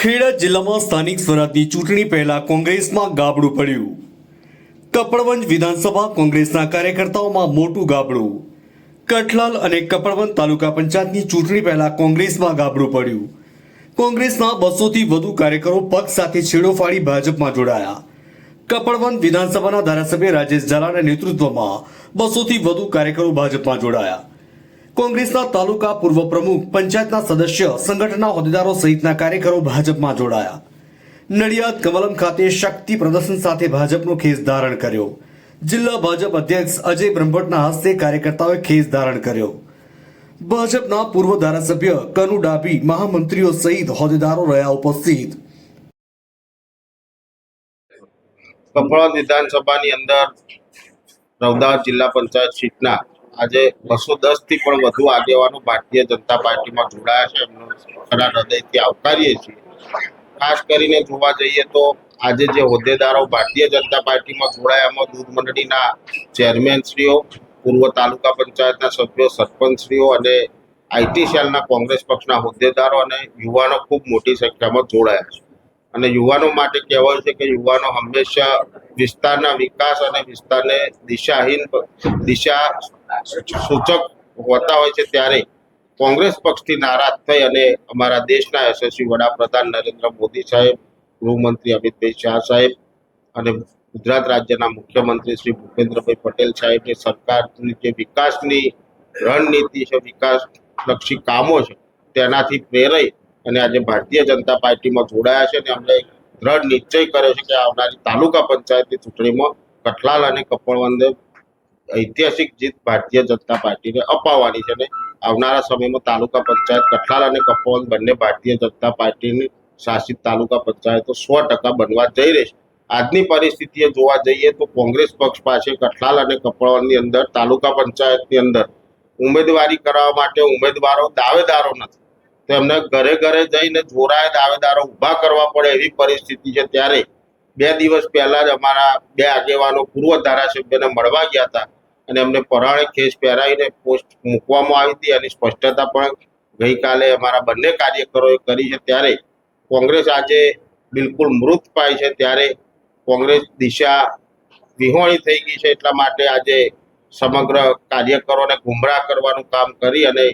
ખેડા જિલ્લામાં સ્થાનિક સ્વરાજની ચૂંટણી પહેલા કોંગ્રેસમાં ગાબડું પડ્યું. કપડવંજ વિધાનસભા કોંગ્રેસના કાર્યકર્તાઓમાં મોટું ગાબડું. કઠલાલ અને કપડવંજ તાલુકા પંચાયતની ચૂંટણી પહેલા કોંગ્રેસમાં ગાબડું પડ્યું. કોંગ્રેસના બસોથી વધુ કાર્યકરો પક્ષ સાથે છેડો ફાડી ભાજપમાં જોડાયા. કપડવંજ વિધાનસભાના ધારાસભ્ય રાજેશ ઝાલાના નેતૃત્વમાં બસોથી વધુ કાર્યકરો ભાજપમાં જોડાયા. કોંગ્રેસના તાલુકા પૂર્વ પ્રમુખ, પંચાયતના સદસ્ય, સંગઠનના હોદ્દેદારો સહિતના કાર્યકરો ભાજપમાં જોડાયા. નડિયાદ કમલમ ખાતે શક્તિ પ્રદર્શન સાથે ભાજપનો ખેસ ધારણ કર્યો. જિલ્લા ભાજપ અધ્યક્ષ અજય બ્રહ્મભટ્ટના હસ્તે કાર્યકર્તાઓએ ખેસ ધારણ કર્યો. ભાજપના પૂર્વ ધારાસભ્ય કનુ ડાભી, મહામંત્રીઓ સહિત હોદ્દેદારો રહ્યા ઉપસ્થિત. કપડવંજ વિધાનસભાની અંદર નવદાસ જિલ્લા પંચાયત સીટના આજે બસો દસથી પણ વધુ આગેવાનો ભારતીય જનતા પાર્ટીમાં જોડાયા છે. એમનો ખરા હૃદયથી આવકારીએ છીએ. ખાસ કરીને જોવા જઈએ તો આજે જે હોદ્દેદારો ભારતીય જનતા પાર્ટીમાં જોડાયામાં દૂધ મંડળીના ચેરમેનશ્રીઓ, પૂર્વ તાલુકા પંચાયતના સભ્યો, સરપંચશ્રીઓ અને આઈટી સેલના કોંગ્રેસ પક્ષના હોદ્દેદારો અને યુવાનો ખૂબ મોટી સંખ્યામાં જોડાયા છે. અને યુવાનો માટે કહેવાયું છે કે યુવાનો હંમેશા વિસ્તારના વિકાસ અને વિસ્તારને દિશાહીન, દિશા સૂચક હોતા હોય છે ત્યારે કોંગ્રેસ પક્ષથી નારાજ થઈ અને અમારા દેશના યશસ્વી વડાપ્રધાન નરેન્દ્ર મોદી સાહેબ, ગૃહમંત્રી અમિતભાઈ શાહ સાહેબ અને ગુજરાત રાજ્યના મુખ્યમંત્રી શ્રી ભૂપેન્દ્રભાઈ પટેલ સાહેબની સરકારની જે વિકાસની રણનીતિ છે, વિકાસલક્ષી કામો છે, તેનાથી પ્રેરાઈ અને આજે ભારતીય જનતા પાર્ટીમાં જોડાયા છે અને અમને દ્રઢ નિશ્ચય કર્યો છે કે આવનારી તાલુકા પંચાયતની ચૂંટણીમાં કઠલાલ અને કપડવંદે ઐતિહાસિક જીત ભારતીય જનતા પાર્ટીને અપાવવાની છે અને આવનારા સમયમાં તાલુકા પંચાયત કઠલાલ અને કપોલ બંને ભારતીય જનતા પાર્ટીની શાસિત તાલુકા પંચાયતો સો ટકા બનવા જઈ રહી છે. આજની પરિસ્થિતિએ જોવા જઈએ તો કોંગ્રેસ પક્ષ પાસે કઠલાલ અને કપોળની અંદર તાલુકા પંચાયતની અંદર ઉમેદવારી કરવા માટે ઉમેદવારો દાવેદારો નથી. તો એમને ઘરે ઘરે જઈને જોરાએ દાવેદારો ઊભા કરવા પડે એવી પરિસ્થિતિ છે. ત્યારે બે દિવસ પહેલા જ અમારા બે આગેવાનો પૂર્વ ધારાસભ્યને મળવા ગયા હતા. અને એમને પૌરાણિક ખેસ પહેરાવીને પોસ્ટ મૂકવામાં આવી હતી અને સ્પષ્ટતા પણ ગઈકાલે અમારા બંને કાર્યકરોએ કરી છે. ત્યારે કોંગ્રેસ આજે બિલકુલ મૃત પાય છે. ત્યારે કોંગ્રેસ દિશા વિહોણી થઈ ગઈ છે એટલા માટે આજે સમગ્ર કાર્યકરોને ગુમરાહ કરવાનું કામ કરી અને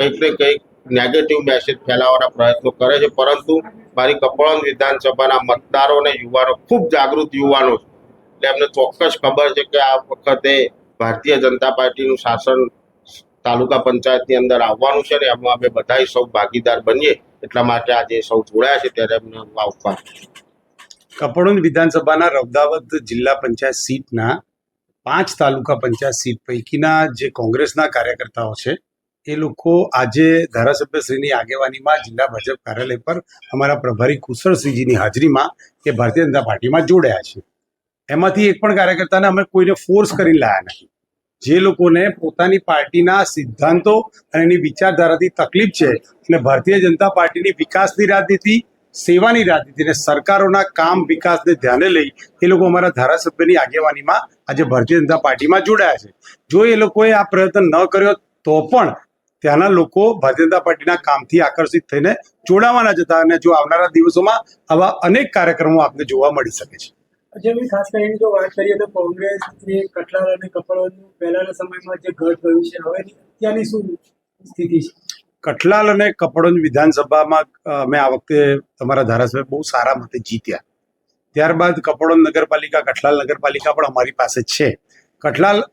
કંઈક ને કંઈક નેગેટિવ મેસેજ ફેલાવવાના પ્રયત્નો કરે છે. પરંતુ મારી કપડવંજ વિધાનસભાના મતદારો અને યુવાનો, ખૂબ જાગૃત યુવાનો છે. એટલે એમને ચોક્કસ ખબર છે કે આ વખતે ભારતીય જનતા પાર્ટીનું શાસન તાલુકા પંચાયતની અંદર આવવાનું છે ને એમાં અમે બધા સૌ ભાગીદાર બનીએ એટલા માટે આજે સૌ જોડાયા છે ત્યારે એમને આવકાર કપડોંજ વિધાનસભાના રવદાવત જિલ્લા પંચાયત સીટના પાંચ તાલુકા પંચાયત સીટ પૈકીના જે કોંગ્રેસના કાર્યકર્તાઓ છે, એ લોકો આજે ધારાસભ્યશ્રીની આગેવાનીમાં જિલ્લા ભાજપ કાર્યાલય પર અમારા પ્રભારી કુશળસિંહજીની હાજરીમાં એ ભારતીય જનતા પાર્ટીમાં જોડાયા છે. એમાંથી એક પણ કાર્યકર્તાને અમે કોઈને ફોર્સ કરીને લાયા નથી. જે લોકોને પોતાની પાર્ટીના સિદ્ધાંતો અને એની વિચારધારાથી તકલીફ છે અને ભારતીય જનતા પાર્ટીની વિકાસની રાજનીતિ સેવાની રાજનીતિ અને સરકારોના કામ વિકાસને ધ્યાને લઈ એ લોકો અમારા ધારાસભ્યની આગેવાનીમાં આજે ભારતીય જનતા પાર્ટીમાં જોડાયા છે. જો એ લોકોએ આ પ્રયત્ન ન કર્યો તો પણ ત્યાંના લોકો ભારતીય જનતા પાર્ટીના કામથી આકર્ષિત થઈને જોડાવાના જ હતા અને જો આવનારા દિવસોમાં આવા અનેક કાર્યક્રમો આપને જોવા મળી શકે છે. અજયભાઈ ખાસ કરીને જો વાત કરીએ તો કોંગ્રેસ જે કઠલાલ અને કપડવંજનું પહેલાના સમયમાં જે ઘટ ગયું છે, હવે અત્યારની શું સ્થિતિ છે? કઠલાલ અને કપડોંજ વિધાનસભામાં અમે આ વખતે તમારા ધારાસભ્ય બહુ સારા મતે જીત્યા. ત્યારબાદ કપડોંજ નગરપાલિકા કઠલાલ નગરપાલિકા પણ અમારી પાસે છે. કઠલાલ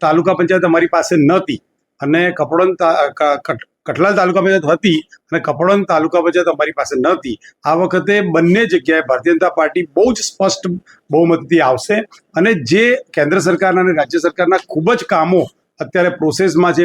તાલુકા પંચાયત અમારી પાસે નહોતી અને કપડોંજ તા- ક- કઠ- કઠલાલ તાલુકા પંચાયત હતી અને કપડોન તાલુકા પંચાયત અમારી પાસે નહોતી. આ વખતે બંને જગ્યાએ ભારતીય જનતા પાર્ટી બહુ જ સ્પષ્ટ બહુમતીથી આવશે અને જે કેન્દ્ર સરકારના અને રાજ્ય સરકારના ખૂબ જ કામો અત્યારે પ્રોસેસમાં છે